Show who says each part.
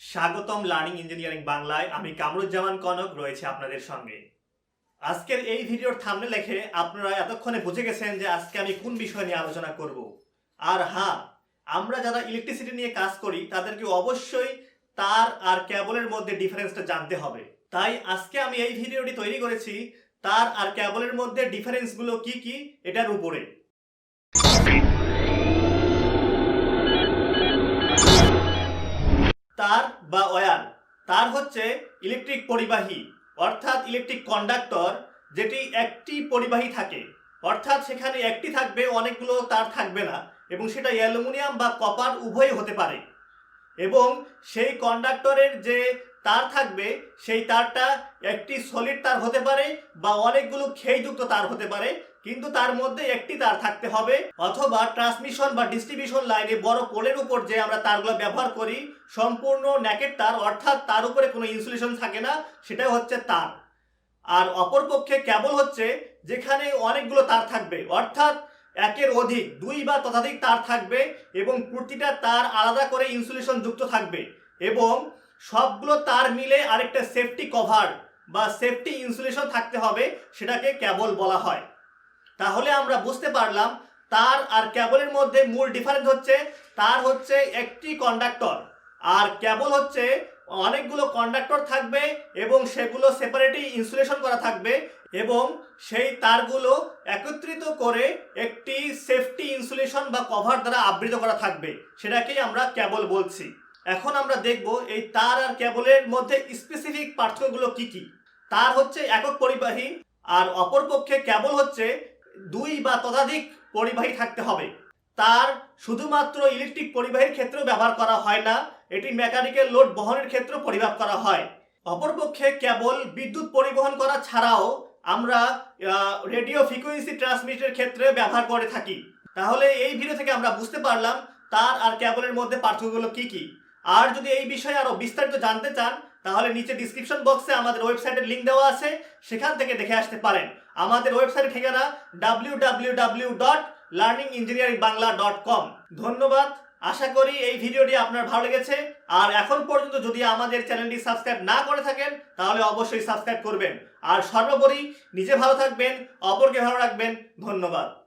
Speaker 1: স্বাগতম learning engineering বাংলায়। আমি কামরুজ্জামান কনক রয়েছে আপনাদের সঙ্গে। আজকের এই ভিডিওর থামনে লেখে আপনারা এতক্ষণে বুঝে গেছেন যে আজকে আমি কোন বিষয় নিয়ে আলোচনা করব। আর হ্যাঁ আমরা যারা ইলেকট্রিসিটি নিয়ে কাজ করি, তাদেরকে অবশ্যই তার আর ক্যাবলের মধ্যে ডিফারেন্সটা জানতে হবে। তাই আজকে আমি এই ভিডিওটি তৈরি করেছি, তার আর ক্যাবলের মধ্যে ডিফারেন্সগুলো কি কি, এটার উপরে। তার বা ওয়্যার তার হচ্ছে ইলেকট্রিক পরিবাহী, অর্থাৎ ইলেকট্রিক কন্ডাক্টর যেটি একটি পরিবাহী থাকে। অর্থাৎ সেখানে একটি থাকবে, অনেকগুলো তার থাকবে না, এবং সেটা অ্যালুমিনিয়াম বা কপার উভয়ই হতে পারে। এবং সেই কন্ডাক্টরের যে তার থাকবে, সেই তারটা একটি সলিড তার হতে পারে বা অনেকগুলো খেইযুক্ত তার হতে পারে, কিন্তু তার মধ্যে একটি তার থাকতে হবে অথবা ট্রান্সমিশন বা ডিস্ট্রিবিউশন লাইনে বড় পোলের উপর যে আমরা তারগুলো ব্যবহার করি, সম্পূর্ণ ন্যাকেট তার, অর্থাৎ তার উপরে কোনো ইনসুলেশন থাকে না, সেটাই হচ্ছে তার। আর অপরপক্ষে কেবল হচ্ছে, যেখানে অনেকগুলো তার থাকবে, অর্থাৎ একের অধিক, দুই বা ততাধিক তার থাকবে এবং প্রতিটা তার আলাদা করে ইনসুলেশন যুক্ত থাকবে এবং সবগুলো তার মিলে আরেকটা সেফটি কভার বা সেফটি ইনসুলেশন থাকতে হবে সেটাকে কেবল বলা হয়। তাহলে আমরা বুঝতে পারলাম তার আর কেবলের মধ্যে মূল ডিফারেন্স হচ্ছে তার হচ্ছে একটি কন্ডাক্টর আর কেবল হচ্ছে অনেকগুলো কন্ডাক্টর থাকবে এবং সেগুলো সেপারেটলি ইনসুলেশন করা থাকবে এবং সেই তারগুলো একত্রিত করে একটি সেফটি ইনসুলেশন বা কভার দ্বারা আবৃত করা থাকবে। সেটাকেই আমরা কেবল বলছি। এখন আমরা দেখব এই তার আর কেবলের মধ্যে স্পেসিফিক পার্থক্যগুলো কি কি। তার হচ্ছে একক পরিবাহী আর অপরপক্ষে কেবল হচ্ছে দুই বা ততাধিক পরিবাহী থাকতে হবে। তার শুধুমাত্র ইলেকট্রিক পরিবাহীর ক্ষেত্রেও ব্যবহার করা হয় না, এটি মেকানিক্যাল লোড বহনের ক্ষেত্রেও পরিমাপ করা হয়। অপরপক্ষে কেবল বিদ্যুৎ পরিবহন করা ছাড়াও আমরা রেডিও ফ্রিকোয়েন্সি ট্রান্সমিটের ক্ষেত্রে ব্যবহার করে থাকি। তাহলে এই ভিডিও থেকে আমরা বুঝতে পারলাম তার আর কেবলের মধ্যে পার্থক্যগুলো কি কি। আর যদি এই বিষয়ে আরও বিস্তারিত জানতে চান, তাহলে নিচে ডিসক্রিপশন বক্সে আমাদের ওয়েবসাইটের লিংক দেওয়া আছে, সেখান থেকে দেখে আসতে পারেন। আমাদের ওয়েবসাইটের ঠিকানা W W W dot learning engineering Bangla dot com ধন্যবাদ। আশা করি এই ভিডিওটি আপনার ভালো লেগেছে। আর এখন পর্যন্ত যদি আমাদের চ্যানেলটি সাবস্ক্রাইব না করে থাকেন, তাহলে অবশ্যই সাবস্ক্রাইব করবেন। আর সর্বোপরি নিজে ভালো থাকবেন, অপরকে ভালো রাখবেন। ধন্যবাদ।